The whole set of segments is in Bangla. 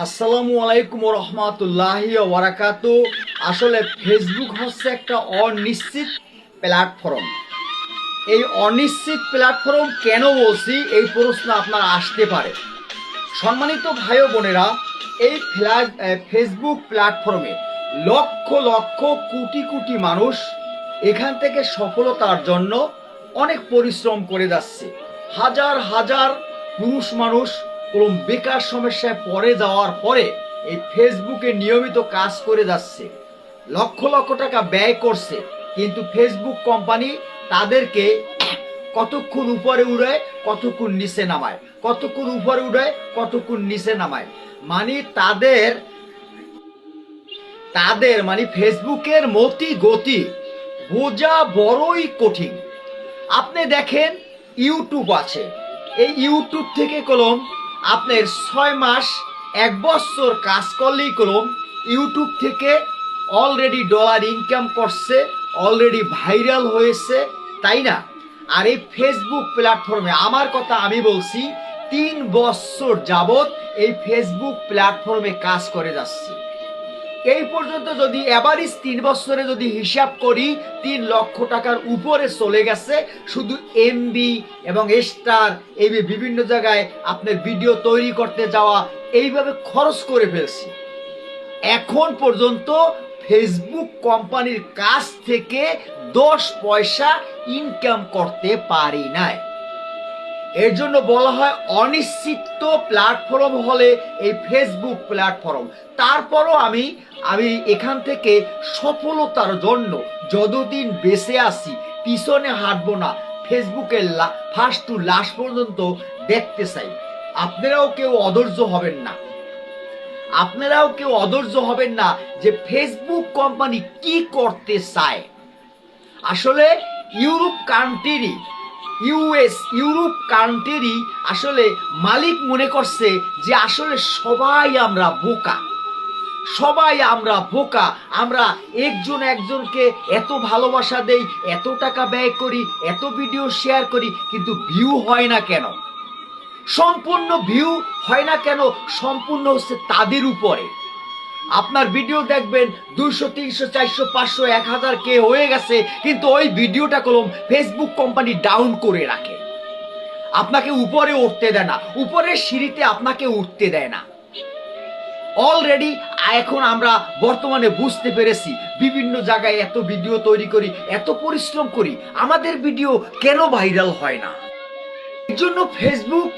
আসসালামু আলাইকুম রহমতুল্লাহি ওয়ারাকাতু আসলে ফেসবুক হচ্ছে একটা অনিশ্চিত প্ল্যাটফর্ম। এই অনিশ্চিত প্ল্যাটফর্ম কেন বলছি? এই প্রশ্ন আপনার আসতে পারে। সম্মানিত ভাই বোনেরা, এই ফেসবুক প্ল্যাটফর্মে লক্ষ লক্ষ কোটি কোটি মানুষ এখান থেকে সফলতার জন্য অনেক পরিশ্রম করে যাচ্ছে। হাজার হাজার পুরুষ মানুষ কোনো বেকার সমস্যায় পড়ে যাওয়ার পরে এই ফেসবুকে নিয়মিত কাজ করে যাচ্ছে। লক্ষ লক্ষ টাকা ব্যয় করছে, কিন্তু ফেসবুক কোম্পানি তাদেরকে কতক্ষণ উপরে উড়ায়, কতক্ষণ নিচে নামায়। কতক্ষণ উপরে উড়ায়, কতক্ষণ নিচে নামায়। মানে তাদের তাদের মানে ফেসবুকের মতি গতি বোঝা বড়ই কঠিন। আপনি দেখেন ইউটিউব আছে। এই ইউটিউব থেকে কলম আপনার ছয় মাস, এক বছর কাজ করলেই করুন ইউটিউব থেকে অলরেডি ডলার ইনকাম করছে অলরেডি ভাইরাল হয়েছে, তাই না? আর এই ফেসবুক প্ল্যাটফর্মে আমার কথা আমি বলছি, তিন বছর যাবত এই ফেসবুক প্ল্যাটফর্মে কাজ করে যাচ্ছি। এই পর্যন্ত যদি এভারেজ তিন বছরে যদি হিসাব করি, তিন লক্ষ টাকার উপরে চলে গেছে, শুধু এমবি এবং স্টার এই বিভিন্ন জায়গায় আপনার ভিডিও তৈরি করতে যাওয়া, এইভাবে খরচ করে ফেলছি। এখন পর্যন্ত ফেসবুক কোম্পানির কাছ থেকে দশ পয়সা ইনকাম করতে পারি নাই। এর জন্য বলা হয় অনিশ্চিত প্ল্যাটফর্ম হলে এই ফেসবুক প্ল্যাটফর্ম তারপরও আমি আমি এখান থেকে সফলতার জন্য যতদিন বেঁচে আসি পিছনে হাঁটবো না ফেসবুকের ফার্স্ট টু লাস্ট পর্যন্ত দেখতে চাই। আপনারাও কেউ অধৈর্য হবেন না। আপনারাও কেউ অধৈর্য হবেন না যে ফেসবুক কোম্পানি কি করতে চায়। আসলে Europe country US Europe country আসলে মালিক মনে করছে যে আসলে সবাই আমরা বোকা। সবাই আমরা বোকা। আমরা একজন একজনকে এত ভালোবাসা দেই, এত টাকা ব্যয় করি, এত ভিডিও শেয়ার করি, কিন্তু ভিউ হয় না কেন? সম্পূর্ণ ভিউ হয় না কেন? সম্পূর্ণ হচ্ছে তাদের উপরে। আপনার ভিডিও দেখবেন দুইশো, তিনশো, চারশো, পাঁচশো, এক হাজার কে হয়ে গেছে, কিন্তু ওই ভিডিওটা কলম ফেসবুক কোম্পানি ডাউন করে রাখে। আপনাকে উপরে উঠতে দেয় না, উপরের সিঁড়িতে আপনাকে উঠতে দেয় না। অলরেডি এখন আমরা বর্তমানে বুঝতে পেরেছি, বিভিন্ন জায়গায় এত ভিডিও তৈরি করি, এত পরিশ্রম করি, আমাদের ভিডিও কেন ভাইরাল হয় না? এর জন্য ফেসবুক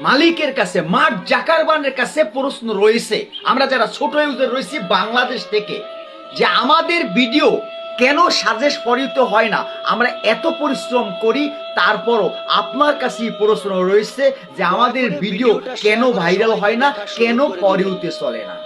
মালিকের কাছে মার্ক জাকারবানের কাছে প্রশ্ন রয়েছে। আমরা যারা ছোট ইউজার রয়েছি বাংলাদেশ থেকে যে আমাদের ভিডিও কেন সাজেশ পরিত হয় না? আমরা এত পরিশ্রম করি তারপরও আপনার কাছে প্রশ্ন রয়েছে যে আমাদের ভিডিও কেন ভাইরাল হয় না কেন পরিউতে চলে না?